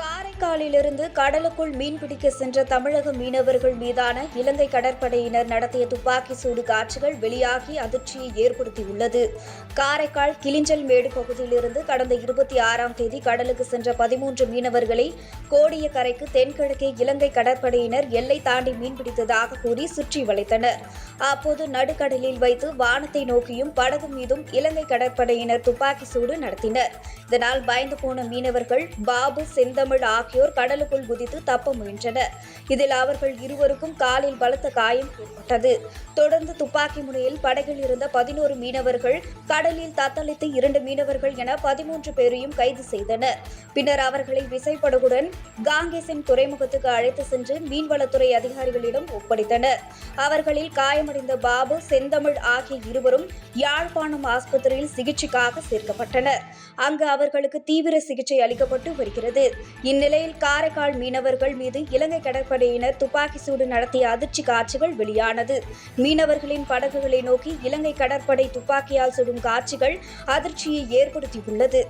காரைக்காலிலிருந்து கடலுக்குள் மீன்பிடிக்க சென்ற தமிழக மீனவர்கள் மீதான இலங்கை கடற்படையினர் நடத்திய துப்பாக்கி சூடு காட்சிகள் வெளியாகி அதிர்ச்சியை ஏற்படுத்தியுள்ளது. காரைக்கால் கிளிஞ்சல் மேடு பகுதியிலிருந்து கடந்த இருபத்தி ஆறாம் தேதி கடலுக்கு சென்ற பதிமூன்று மீனவர்களை கோடியக்கரைக்கு தென்கிழக்கே இலங்கை கடற்படையினர் எல்லை தாண்டி மீன்பிடித்ததாக கூறி சுற்றி வளைத்தனர். அப்போது நடுக்கடலில் வைத்து வானத்தை நோக்கியும் படகு மீதும் இலங்கை கடற்படையினர் துப்பாக்கி சூடு நடத்தினர். இதனால் பயந்து போன மீனவர்கள் பாபு செந்தம் செந்தமிழ் ஆகியோர் கடலுக்குள் குதித்து தப்ப முயன்றனர். இதில் அவர்கள் இருவருக்கும் காலில் பலத்த காயம் ஏற்பட்டது. தொடர்ந்து துப்பாக்கி முனையில் படகில் இருந்த பதினோரு மீனவர்கள் கடலில் தத்தளித்து இரண்டு மீனவர்கள் என பதிமூன்று பேரையும் கைது செய்தனர். பின்னர் அவர்களை விசைப்படகுடன் காங்கேசன் துறைமுகத்துக்கு அழைத்து சென்று மீன்வளத்துறை அதிகாரிகளிடம் ஒப்படைத்தனர். அவர்களில் காயமடைந்த பாபு செந்தமிழ் ஆகிய இருவரும் யாழ்ப்பாணம் ஆஸ்பத்திரியில் சிகிச்சைக்காக சேர்க்கப்பட்டனர். அங்கு அவர்களுக்கு தீவிர சிகிச்சை அளிக்கப்பட்டு வருகிறது. இந்நிலையில் காரைக்கால் மீனவர்கள் மீது இலங்கை கடற்படையினர் துப்பாக்கி சூடு நடத்திய அதிர்ச்சி காட்சிகள் வெளியானது. மீனவர்களின் படகுகளை நோக்கி இலங்கை கடற்படை துப்பாக்கியால் சுடும் காட்சிகள் அதிர்ச்சியை ஏற்படுத்தியுள்ளது.